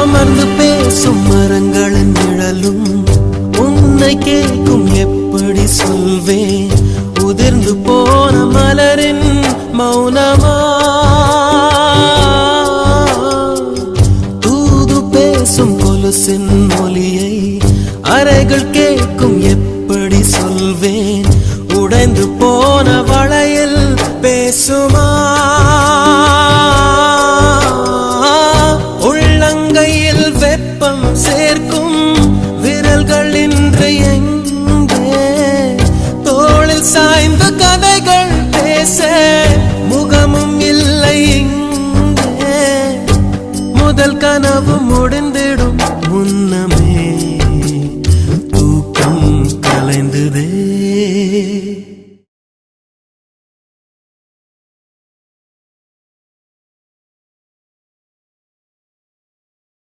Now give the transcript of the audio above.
அமர்ந்து பேசும் மரங்களின் நிழலும் உன்னை கேட்கும் எப்படி சொல்வேன்? உதிர்ந்து போன மலரின் மௌனமா? தூது பேசும் கொலுசின் மொழியை அறைகள் கேட்கும் எப்படி சொல்வேன்? உடைந்து போன வளையில் பேசுமா? கதைகள் இன்று எங்கே? தோளில் சாய்ந்த கதைகள் பேச முகமும் இல்லை இங்கே. முதல் கனவு முடிந்திடும் முன்னமே. தூக்கம் கலைந்ததே.